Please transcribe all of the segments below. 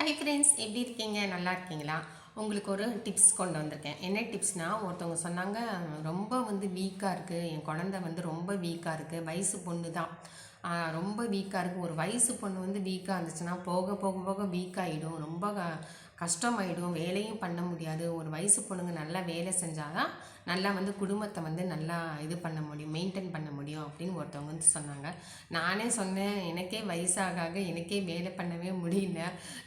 Hi friends எப்படி இருக்கீங்க? நல்லா இருக்கீங்களா? உங்களுக்கு ஒரு டிப்ஸ் கொண்டு வந்திருக்கேன். என்ன டிப்ஸ்னால் ஒருத்தவங்க சொன்னாங்க ரொம்ப வந்து வீக்காக இருக்குது என் குழந்த வந்து ரொம்ப வீக்காக இருக்குது வயசு பொண்ணு தான். ரொம்ப வீக்காக இருக்குது ஒரு வயசு பொண்ணு வந்து வீக்காக இருந்துச்சுன்னா போக போக போக வீக் ஆகிடும் ரொம்ப கஷ்டமாயிடும். வேலையும் பண்ண முடியாது. ஒரு வயசு பொண்ணுங்க நல்லா வேலை செஞ்சாதான் நல்லா வந்து குடும்பத்தை வந்து நல்லா இது பண்ண முடியும் மெயின்டைன் பண்ண முடியும் அப்படின்னு ஒருத்தவங்க வந்து சொன்னாங்க. நானே சொன்னேன் எனக்கே வயசாக ஆக எனக்கே வேலை பண்ணவே முடியல.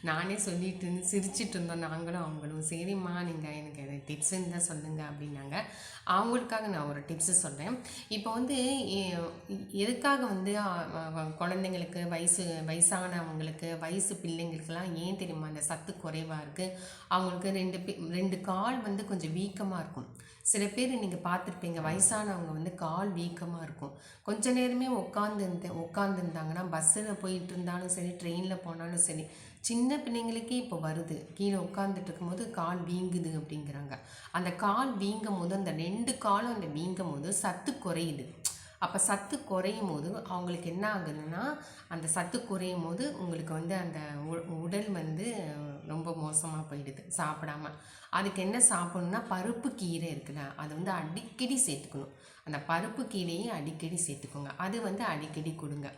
நானே சொல்லிட்டு இருந்து சிரிச்சிட்டு இருந்தோம். நாங்களும் அவங்களும் சரிம்மா நீங்கள் எனக்கு டிப்ஸ் இருந்தால் சொல்லுங்கள் அப்படின்னாங்க. அவங்களுக்காக நான் ஒரு டிப்ஸு சொல்கிறேன் இப்போ வந்து எதுக்காக வந்து குழந்தைங்களுக்கு வயசு வயசானவங்களுக்கு வயசு பிள்ளைங்களுக்கெல்லாம் ஏன் தெரியுமா அந்த சத்து குறைவாக இருக்குது அவங்களுக்கு ரெண்டு பே ரெண்டு கால் வந்து கொஞ்சம் வீக்கமாக இருக்கும். சில பேர் நீங்கள் பார்த்துருப்பீங்க வயசானவங்க வந்து கால் வீக்கமாக இருக்கும். கொஞ்ச நேரமே உட்காந்து உட்காந்துருந்தாங்கன்னா பஸ்ஸில் போயிட்டு இருந்தாலும் சரி ட்ரெயினில் போனாலும் சரி சின்ன பிள்ளைங்களுக்கே இப்போ வருது. கீழே உட்காந்துட்டு இருக்கும்போது கால் வீங்குது அப்படிங்கிறாங்க. அந்த கால் வீங்கும் போது அந்த ரெண்டு காலும் அந்த வீங்கும் போது சத்து குறையுது. அப்போ சத்து குறையும் போது அவங்களுக்கு என்ன ஆகுதுன்னா அந்த சத்து குறையும் போது உங்களுக்கு வந்து அந்த உ- உடல் வந்து ரொம்ப மோசமாக போயிடுது சாப்பிடாம. அதுக்கு என்ன சாப்பிட்ணுன்னா பருப்பு கீரை இருக்குல்ல அதை வந்து அடிக்கடி சேர்த்துக்கணும். அந்த பருப்பு கீரையும் அடிக்கடி சேர்த்துக்கோங்க. அது வந்து அடிக்கடி கொடுங்க.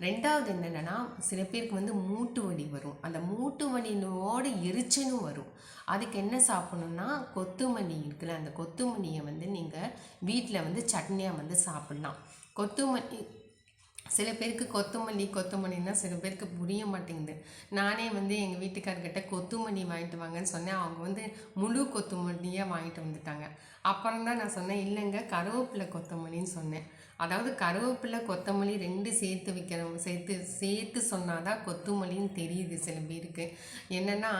ரெண்டாவது என்னென்னா சில பேருக்கு வந்து மூட்டு வலி வரும். அந்த மூட்டு வலியோட எரிச்சலும் வரும். அதுக்கு என்ன சாப்பிட்ணுன்னா கொத்துமல்லி இருக்குல்ல அந்த கொத்துமல்லியை வந்து நீங்கள் வீட்டில் வந்து சட்னியாக வந்து சாப்பிட்லாம். கொத்துமல்லி சில பேருக்கு கொத்தமல்லி கொத்தமல்லின்னா சில பேருக்கு புரிய மாட்டேங்குது. நானே வந்து எங்கள் வீட்டுக்காரர்கிட்ட கொத்துமல்லி வாங்கிட்டு வாங்கன்னு சொன்னேன். அவங்க வந்து முழு கொத்தமல்லியாக வாங்கிட்டு வந்துட்டாங்க. அப்புறம் தான் நான் சொன்னேன் இல்லைங்க கருவேப்பிலை கொத்தமல்லின்னு சொன்னேன். அதாவது கருவேப்பிலை கொத்தமல்லி ரெண்டு சேர்த்து வைக்கிறவங்க சேர்த்து சேர்த்து சொன்னாதான் கொத்துமல்லின்னு தெரியுது சில பேருக்கு. என்னென்னா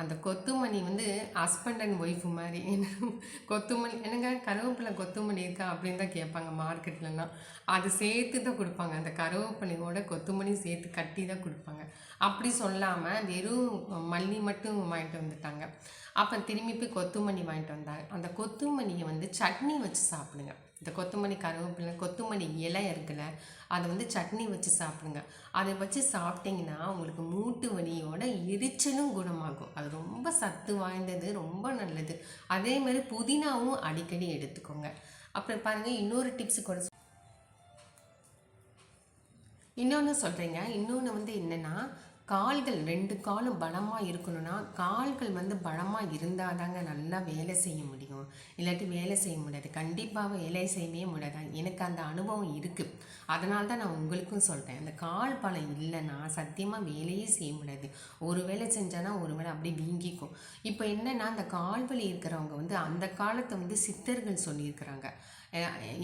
அந்த கொத்துமணி வந்து ஹஸ்பண்ட் அண்ட் ஒய்ஃபு மாதிரி. என்ன என்னங்க கருவேப்பிலை கொத்துமணி இருக்கா அப்படின்னு தான் கேட்பாங்க மார்க்கெட்லலாம் அது சேர்த்து தான் கொடுப்பாங்க. அந்த கருவேப்பிலையோட கொத்துமணி சேர்த்து கட்டி தான் கொடுப்பாங்க. அப்படி சொல்லாமல் வெறும் மல்லி மட்டும் வாங்கிட்டு வந்துட்டாங்க. அப்போ திரும்பி போய் கொத்துமணி வாங்கிட்டு வந்தாங்க. அந்த கொத்துமணியை வந்து சட்னி வச்சு சாப்பிடுங்க. இந்த கொத்தமல்லி கருவேப்பிலை கொத்தமல்லி இலை இருக்குல்ல அதை வந்து சட்னி வச்சு சாப்பிடுங்க. அதை வச்சு சாப்பிட்டிங்கன்னா உங்களுக்கு மூட்டு வலியோட எரிச்சலும் குணமாகும். அது ரொம்ப சத்து வாய்ந்தது ரொம்ப நல்லது. அதே மாதிரி புதினாவும் அடிக்கடி எடுத்துக்கோங்க. அப்புறம் பாருங்கள் இன்னொரு டிப்ஸ் கூட இன்னொன்று சொல்கிறீங்க இன்னொன்று வந்து என்னென்னா கால்கள் ரெண்டு காலும் பலமாக இருக்கணும்னா கால்கள் வந்து பலமாக இருந்தால் தாங்க நல்லா வேலை செய்ய முடியும். இல்லாட்டி வேலை செய்ய முடியாது. கண்டிப்பாக வேலை செய்யவே முடியாது. எனக்கு அந்த அனுபவம் இருக்குது அதனால தான் நான் உங்களுக்கும் சொல்கிறேன் அந்த கால் பலம் இல்லைன்னா சத்தியமாக வேலையே செய்ய முடியாது. ஒரு வேலை செஞ்சானா ஒரு வேலை அப்படியே வீங்கிக்கும். இப்போ என்னென்னா அந்த கால் வலி இருக்கிறவங்க வந்து அந்த காலத்தை வந்து சித்தர்கள் சொல்லியிருக்கிறாங்க.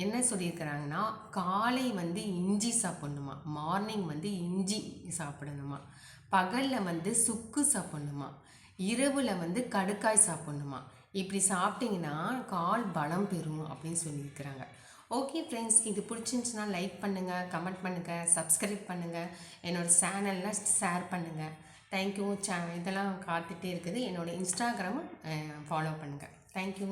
என்ன சொல்லியிருக்கிறாங்கன்னா காலை வந்து இஞ்சி சாப்பிடணுமா? மார்னிங் வந்து இஞ்சி சாப்பிடணுமா? பகலில் வந்து சுக்கு சாப்பிடணுமா? இரவில் வந்து கடுக்காய் சாப்பிடணுமா? இப்படி சாப்பிட்டிங்கன்னா கால் பலம் பெறும் அப்படின்னு சொல்லியிருக்கிறாங்க. ஓகே ஃப்ரெண்ட்ஸ் இது பிடிச்சிருந்துச்சுன்னா லைக் பண்ணுங்கள் கமெண்ட் பண்ணுங்கள் சப்ஸ்கிரைப் பண்ணுங்கள் என்னோட சேனலில் ஷேர் பண்ணுங்கள் தேங்க்யூ சே இதெல்லாம் காத்துட்டே இருக்குது. என்னோட இன்ஸ்டாகிராமும் ஃபாலோ பண்ணுங்கள் தேங்க்யூ